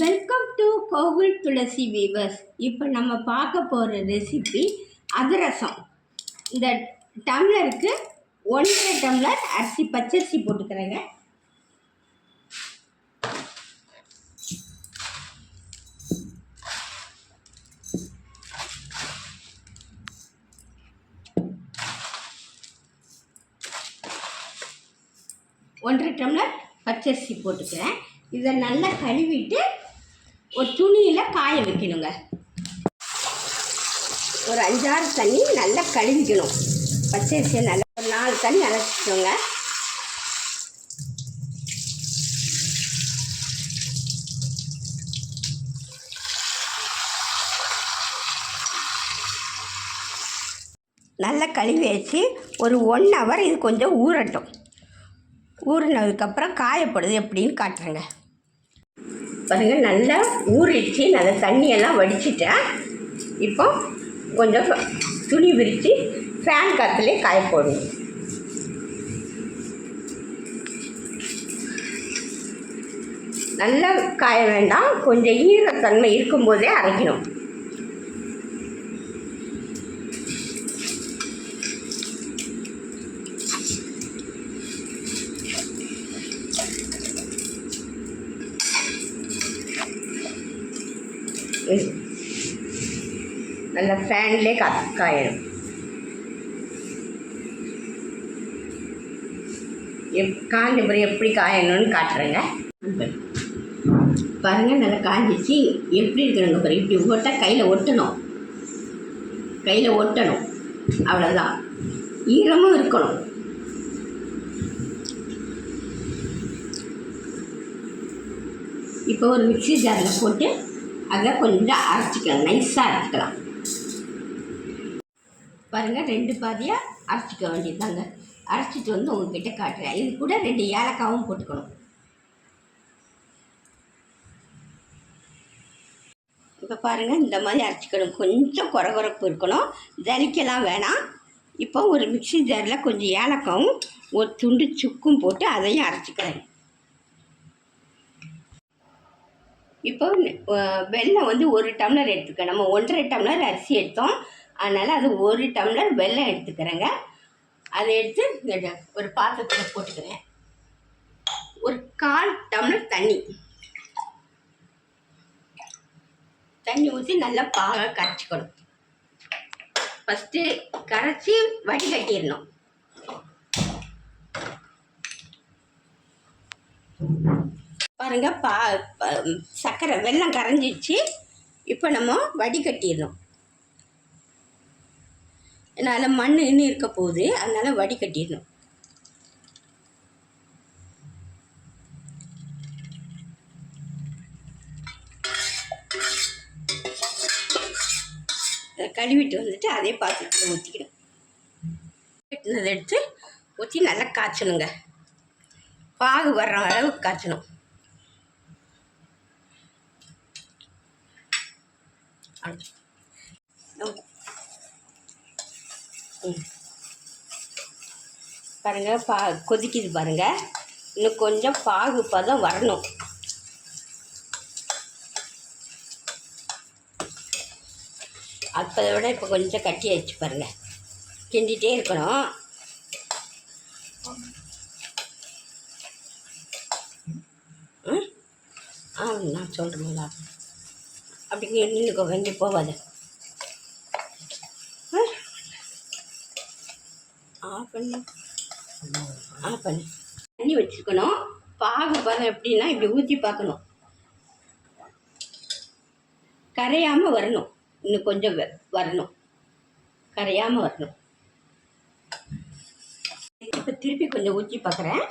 Welcome to கோவில் துளசி viewers இப்போ நம்ம பார்க்க போகிற ரெசிபி அதிரசம். இந்த டம்ளருக்கு ஒன்றரை டம்ளர் அரிசி பச்சரிசி போட்டுக்கிறேங்க. ஒன்றரை டம்ளர் பச்சரிசி போட்டுக்கிறேன். இதை நல்லா கழுவிட்டு ஒரு துணியில் காய வைக்கணுங்க. ஒரு அஞ்சாறு தண்ணி நல்லா கழுவிக்கணும். பச்சரிசியை நல்லா ஒரு நாலு தண்ணி அரைச்சிக்கோங்க. நல்லா கழுவி வச்சு ஒரு ஒன் ஹவர் இது கொஞ்சம் ஊறட்டும். ஊறினதுக்கப்புறம் காயப்படுது எப்படின்னு காட்டுறேங்க. பாருங்கள் நல்லா ஊறிடுச்சு. நல்லா தண்ணியெல்லாம் வடிச்சிட்டேன். இப்போ கொஞ்சம் துணி விரித்து ஃபேன் காற்றுலேயே காய போடணும். நல்லா காய வேண்டாம். கொஞ்சம் ஈரத்தன்மை இருக்கும்போதே அரைக்கணும். நல்ல நல்லா கா காயணும் எப் காஞ்ச பிறகு எப்படி காயணும்னு காட்டுறேங்க பாருங்கள் நல்லா காஞ்சிச்சு எப்படி இருக்கணுங்க பாருங்க இப்படி போட்டால் கையில் ஒட்டணும் கையில் ஒட்டணும் அவ்வளோதான் ஈரமும் இருக்கணும் இப்போ ஒரு மிக்ஸி ஜாரில் போட்டு அதை கொஞ்சம் அரைச்சிக்கலாம் நைஸாக அரைச்சிக்கலாம். பாருங்கள் ரெண்டு பாதியாக அரைச்சிக்க வேண்டியதுதாங்க. அரைச்சிட்டு வந்து உங்ககிட்ட காட்டுறேன். இது கூட ரெண்டு ஏலக்காவும் போட்டுக்கணும். இப்போ பாருங்கள் இந்த மாதிரி அரைச்சிக்கணும். கொஞ்சம் குறகுறப்பு இருக்கணும். ஜலிக்கலாம் வேணாம். இப்போ ஒரு மிக்சி ஜாரில் கொஞ்சம் ஏலக்காவும் ஒரு துண்டு சுக்கும் போட்டு அதையும் அரைச்சிக்கிறேன். இப்போ வெள்ளம் வெல்லம் வந்து ஒரு டம்ளர் எடுத்துக்க. நம்ம ஒன்றரை டம்ளர் அரிசி எடுத்தோம். அதனால் அது ஒரு டம்ளர் வெல்லம் எடுத்துக்கிறேங்க. அதை எடுத்து ஒரு பாத்திரத்தில் போட்டுக்கிறேன். ஒரு கால் டம்ளர் தண்ணி. தண்ணி ஊற்றி நல்லா பாக கரைச்சிக்கணும். ஃபஸ்ட்டு கரைச்சி வடிகட்டிடணும். பாருங்க பா ப- சர்க்கரை வெள்ளம் கரைஞ்சிடுச்சு இப்போ நம்ம வடிகட்டிடணும். ஏன்னா அதில் மண் இன்னும் இருக்க போகுது. அதனால் வடிகட்டிடணும். கட்டிடணும் கழுவிட்டு வந்துட்டு அதே பாத்திரத்தில் ஊற்றிக்கணும் வெட்டினதை எடுத்து ஊற்றி நல்லா காய்ச்சணுங்க. பாகு வர்ற அளவுக்கு காய்ச்சணும். அவ்வளவு. ம். பாருங்க பா கொதிக்குது பாருங்க இன்னும் கொஞ்சம் பாகு பதம் வரணும் அப்பதை விட இப்போ கொஞ்சம் கட்டி ஆயிடுச்சு பாருங்க கிண்டிகிட்டே இருக்கணும் ம்? ஆ நான் சொல்கிறேன் அப்படி நின்றுக்கோ வெங்கி போகாது. ஆஃப் பண்ணு. ஆஃப் பண்ணு. தண்ணி வச்சுருக்கணும். பாகு பதம் எப்படின்னா இப்படி ஊற்றி பார்க்கணும். கரையாமல் வரணும். இன்னும் கொஞ்சம் வ- வரணும். கரையாமல் வரணும். இப்போ திருப்பி கொஞ்சம் ஊற்றி பார்க்குறேன்.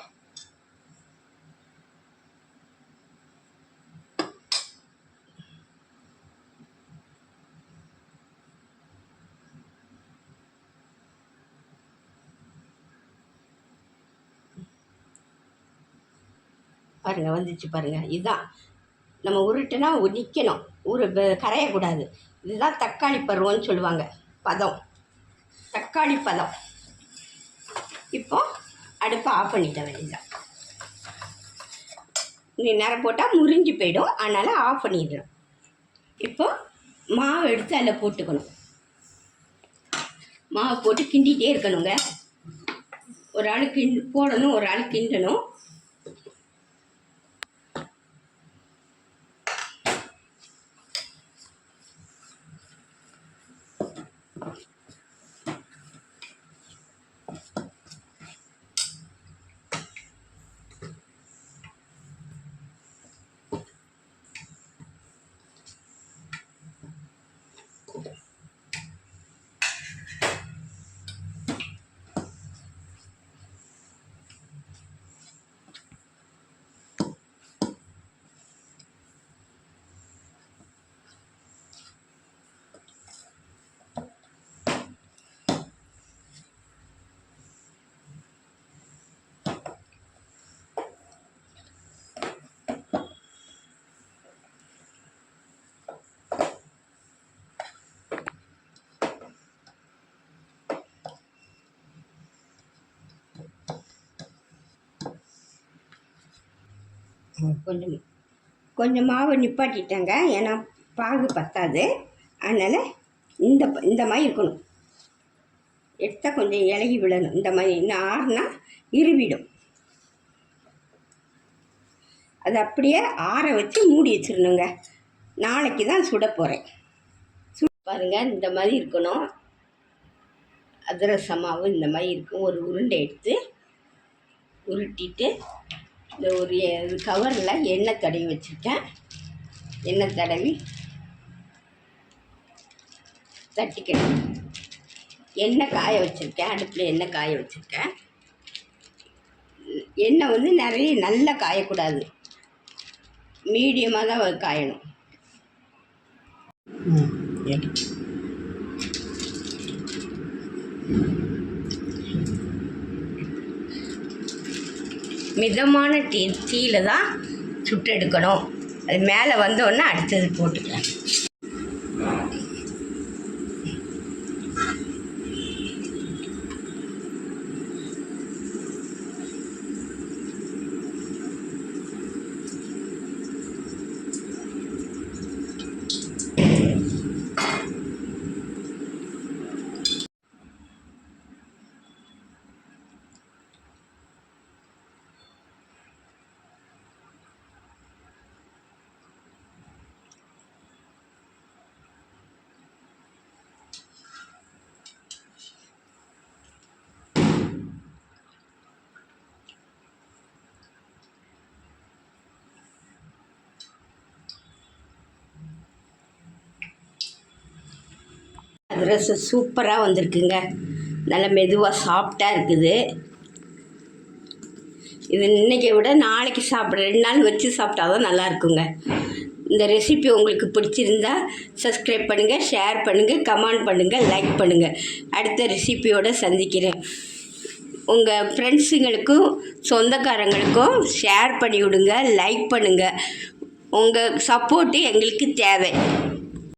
பாருங்கள் வந்துச்சு பாருங்கள் இதுதான். நம்ம உருட்டுனா நிற்கணும் உரு கரையக்கூடாது. இதுதான் தக்காளி பருவம்னு சொல்லுவாங்க. பதம். தக்காளி பதம். இப்போ அடுப்பை ஆஃப் பண்ணிட்ட வேண்டியதான் நீ நேரம் போட்டால் முறிஞ்சு போயிடும். அதனால் ஆஃப் பண்ணிடணும். இப்போ மாவு எடுத்து அதில் போட்டுக்கணும். மாவு போட்டு கிண்டிகிட்டே இருக்கணுங்க. ஒரு ஆள் கிண் போடணும் ஒரு ஆள் கிண்டணும். கொஞ்சம் கொஞ்சம் மாவு நிப்பாட்டிட்டேங்க. ஏன்னா பாகு பத்தாது. அதனால் இந்த இந்த மாதிரி இருக்கணும். எடுத்தால் கொஞ்சம் இலகி விழணும். இந்த மாதிரி இன்னும் ஆறுனா இருவிடும். அது அப்படியே ஆற வச்சு மூடி வச்சிடணுங்க. நாளைக்கு தான் சுட போகிறேன் சுட பாருங்கள் இந்த மாதிரி இருக்கணும். அதிரசமாகவும் இந்த மாதிரி இருக்கும். ஒரு உருண்டை எடுத்து உருட்டிட்டு இந்த ஒரு எ- கவரில் எண்ணெய் தடவி வச்சுருக்கேன். எண்ணெய் தடவி தட்டிக்கணும். எண்ணெய் காய வச்சுருக்கேன். அடுப்பில் எண்ணெய் காய வச்சுருக்கேன். எண்ணெய் வந்து நிறைய நல்லா காயக்கூடாது. மீடியமாக தான் காயணும். ம் மிதமான தீ தீயில் தான் சுட்டெடுக்கணும். அது மேலே வந்தோடனே அடுத்தது போட்டுக்கலாம். ட்ரெஸ்ஸு சூப்பராக வந்திருக்குங்க. நல்ல மெதுவாக சாஃப்டாக இருக்குது. இது இன்றைக்கி விட நாளைக்கு சாப்பிட ரெண்டு நாள் வச்சு சாப்பிட்டா தான் நல்லா இருக்குங்க. இந்த ரெசிபி உங்களுக்கு பிடிச்சிருந்தா சப்ஸ்கிரைப் பண்ணுங்கள் ஷேர் பண்ணுங்கள் கமெண்ட் பண்ணுங்கள் லைக் பண்ணுங்கள் அடுத்த ரெசிபியோடு சந்திக்கிறேன். உங்கள் ஃப்ரெண்ட்ஸுங்களுக்கும் சொந்தக்காரங்களுக்கும் ஷேர் பண்ணி விடுங்க லைக் பண்ணுங்கள் உங்கள் சப்போர்ட்டு எங்களுக்கு தேவை.